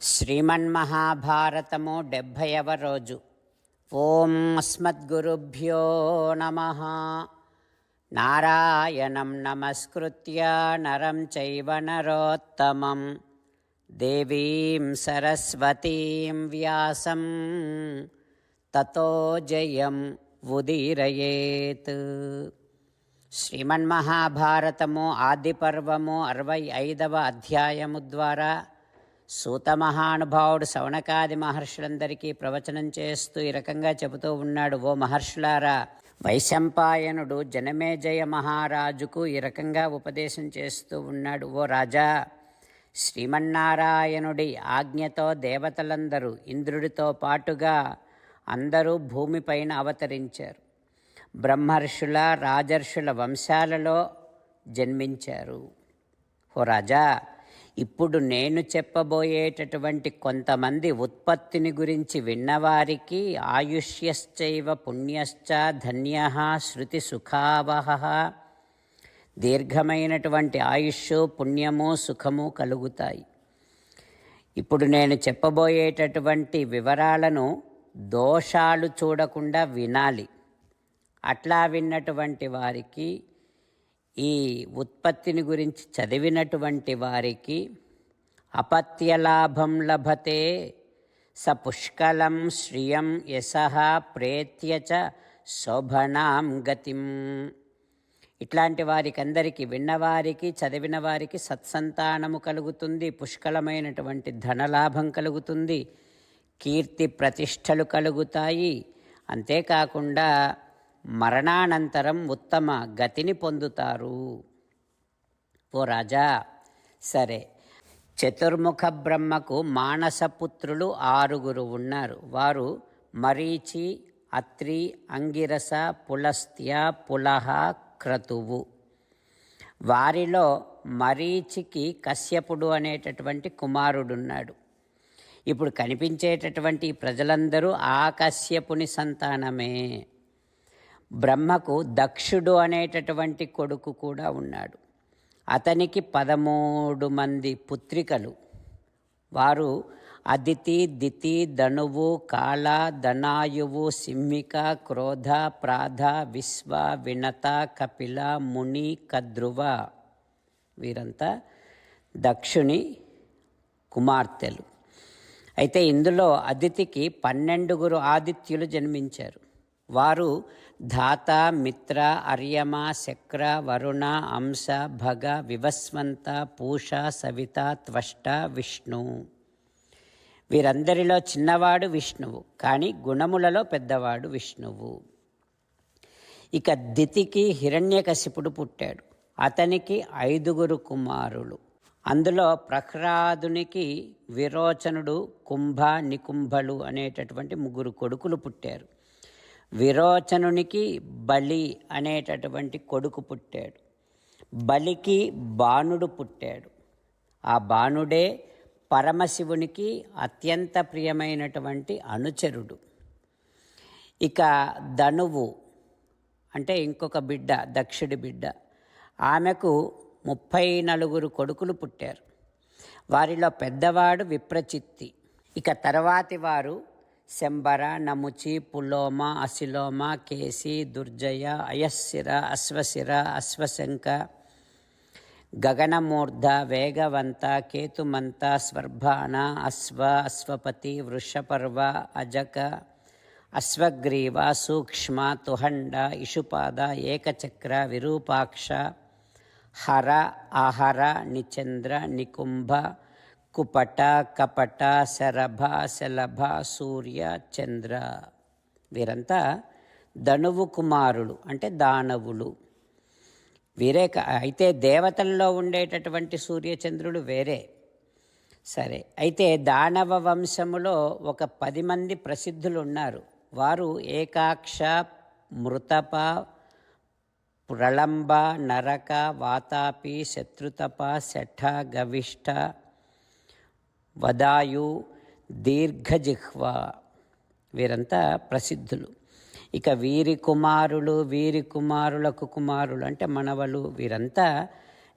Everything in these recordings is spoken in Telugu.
శ్రీమన్మహాభారతము డెబ్భైవ రోజు ఓం అస్మద్గురుభ్యో నమ నారాయణం నమస్కృత్య నరం చైవ నరోత్తమం దేవీం సరస్వతీం వ్యాసం తతో జయం ఉదీరయేత్ శ్రీమన్మహాభారతము ఆది పర్వము అరవై ఐదవ అధ్యాయము ద్వారా సూత మహానుభావుడు శవనకాది మహర్షులందరికీ ప్రవచనం చేస్తూ ఈ రకంగా చెబుతూ ఉన్నాడు ఓ మహర్షులారా వైశంపాయనుడు జనమేజయ మహారాజుకు ఈ రకంగా ఉపదేశం చేస్తూ ఉన్నాడు ఓ రాజా శ్రీమన్నారాయణుడి ఆజ్ఞతో దేవతలందరూ ఇంద్రుడితో పాటుగా అందరూ భూమిపైన అవతరించారు. బ్రహ్మర్షుల రాజర్షుల వంశాలలో జన్మించారు. ఓ రాజా ఇప్పుడు నేను చెప్పబోయేటటువంటి కొంతమంది ఉత్పత్తిని గురించి విన్నవారికి ఆయుష్యశ్చైవ పుణ్యశ్చ ధన్య శృతి సుఖావహ. దీర్ఘమైనటువంటి ఆయుష్ పుణ్యము సుఖము కలుగుతాయి. ఇప్పుడు నేను చెప్పబోయేటటువంటి వివరాలను దోషాలు చూడకుండా వినాలి. అట్లా విన్నటువంటి వారికి ఈ ఉత్పత్తిని గురించి చదివినటువంటి వారికి అపత్యలాభం లభతే స పుష్కలం శ్రియం యశ ప్రేత్య చ శోభనాం గతిం. ఇట్లాంటి వారికి అందరికీ విన్నవారికి చదివిన వారికి సత్సంతానము కలుగుతుంది పుష్కలమైనటువంటి ధనలాభం కలుగుతుంది కీర్తి ప్రతిష్టలు కలుగుతాయి. అంతేకాకుండా మరణానంతరం ఉత్తమ గతిని పొందుతారు. ఓ రాజా సరే. చతుర్ముఖ బ్రహ్మకు మానసపుత్రులు ఆరుగురు ఉన్నారు. వారు మరీచి అత్రి అంగిరస పులస్త్య పులహ క్రతువు. వారిలో మరీచికి కశ్యపుడు అనేటటువంటి కుమారుడున్నాడు. ఇప్పుడు కనిపించేటటువంటి ప్రజలందరూ ఆ కశ్యపుని సంతానమే. బ్రహ్మకు దక్షుడు అనేటటువంటి కొడుకు కూడా ఉన్నాడు. అతనికి పదమూడు మంది పుత్రికలు. వారు అదితి దితి ధనువు కాళ ధనాయువు సింహిక క్రోధ ప్రాధ విశ్వ వినత కపిల ముని కద్రువ వీరంతా దక్షుని కుమార్తెలు. అయితే ఇందులో అదితికి పన్నెండుగురు ఆదిత్యులు జన్మించారు. వారు ధాత మిత్ర అర్యమ శక్ర వరుణ అంశ భగ వివస్వంత పూష సవిత త్వష్ట విష్ణు. వీరందరిలో చిన్నవాడు విష్ణువు కానీ గుణములలో పెద్దవాడు విష్ణువు. ఇక దితికి హిరణ్యకశిపుడు పుట్టాడు. అతనికి ఐదుగురు కుమారులు. అందులో ప్రహ్లాదునికి విరోచనుడు కుంభ నికుంభలు అనేటటువంటి ముగ్గురు కొడుకులు పుట్టారు. విరోచనునికి బలి అనేటటువంటి కొడుకు పుట్టాడు. బలికి బాణుడు పుట్టాడు. ఆ బాణుడే పరమశివునికి అత్యంత ప్రియమైనటువంటి అనుచరుడు. ఇక ధనువు అంటే ఇంకొక బిడ్డ దక్షుడి బిడ్డ. ఆమెకు ముప్పై నలుగురు కొడుకులు పుట్టారు. వారిలో పెద్దవాడు విప్రచిత్తి. ఇక తర్వాతి వారు ಸೆಂಬರ ನಮುಚಿ ಪುಲೋಮ ಅಸಿಲೋಮ ಕೇಸಿ ದುರ್ಜಯ ಅಯಸ್ಸಿರ ಅಶ್ವಸಿರ ಅಶ್ವಶಂಕ ಗಗನಮೂರ್ಧ ವೇಗವಂತ ಕೇತುಮಂತ ಸ್ವರ್ಭಾನ ಅಶ್ವ ಅಶ್ವಪತಿ ವೃಷಪರ್ವ ಅಜಕ ಅಶ್ವಗ್ರೀವ ಸೂಕ್ಷ್ಮ ತುಹಂಡ ಇಶುಪಾದ ಏಕಚಕ್ರ ವಿರೂಪಾಕ್ಷ ಹರ ಆಹರ ನಿಚಂದ್ರ ನಿಕುಂಭ కుపట కపట శరభ శలభ సూర్య చంద్ర వీరంతా ధనువు కుమారులు అంటే దానవులు. వీరే అయితే దేవతల్లో ఉండేటటువంటి సూర్యచంద్రుడు వేరే. సరే అయితే దానవ వంశములో ఒక పది మంది ప్రసిద్ధులు ఉన్నారు వారు ఏకాక్ష మృతప ప్రళంబ నరక వాతాపి శత్రుతప శఠ గవిష్ట వదాయు దీర్ఘజిహ్వ. వీరంతా ప్రసిద్ధులు. ఇక వీరి కుమారులు వీరి కుమారులకు కుమారులు అంటే మనవలు వీరంతా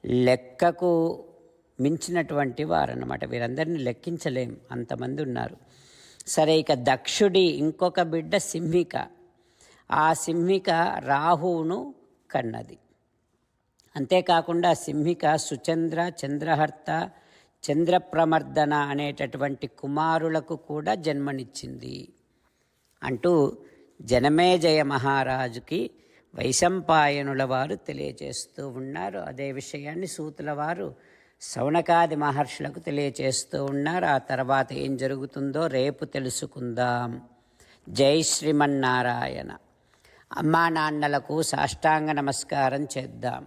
లెక్కకు మించినటువంటి వారన్నమాట. వీరందరినీ లెక్కించలేం. అంతమంది ఉన్నారు. సరే ఇక దక్షుడి ఇంకొక బిడ్డ సింహిక. ఆ సింహిక రాహువును కన్నది. అంతేకాకుండా సింహిక సుచంద్ర చంద్రహర్త చంద్రప్రమర్దన అనేటటువంటి కుమారులకు కూడా జన్మనిచ్చింది. అంటూ జనమేజయ మహారాజుకి వైశంపాయనుల వారు తెలియచేస్తూ ఉన్నారు. అదే విషయాన్ని సూతుల వారు శౌనకాది మహర్షులకు తెలియచేస్తూ ఉన్నారు. ఆ తర్వాత ఏం జరుగుతుందో రేపు తెలుసుకుందాం. జై శ్రీమన్నారాయణ. అమ్మా నాన్నలకు సాష్టాంగ నమస్కారం చేద్దాం.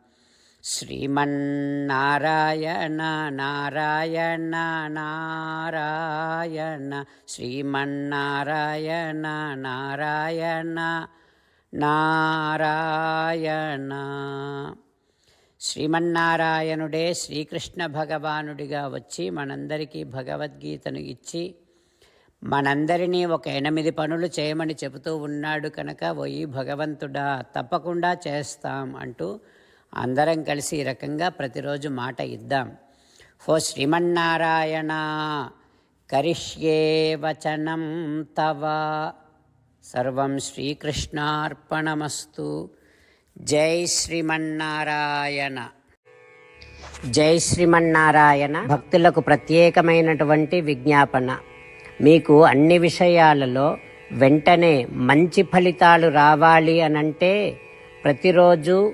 శ్రీమన్నారాయణ నారాయణ నారాయణ శ్రీమన్నారాయణ నారాయణ నారాయణ శ్రీమన్నారాయణుడే శ్రీకృష్ణ భగవానుడిగా వచ్చి మనందరికీ భగవద్గీతను ఇచ్చి మనందరినీ ఒక ఎనిమిది పనులు చేయమని చెబుతూ ఉన్నాడు కనుక ఓయి భగవంతుడా తప్పకుండా చేస్తాం అంటూ అందరం కలిసి ఈ రకంగా ప్రతిరోజు మాట ఇద్దాం. ఓ శ్రీమన్నారాయణ కరిష్యే వచనం తవ. సర్వం శ్రీకృష్ణార్పణమస్తు. జై శ్రీమన్నారాయణ. జై శ్రీమన్నారాయణ. భక్తులకు ప్రత్యేకమైనటువంటి విజ్ఞాపన. మీకు అన్ని విషయాలలో వెంటనే మంచి ఫలితాలు రావాలి అనంటే ప్రతిరోజు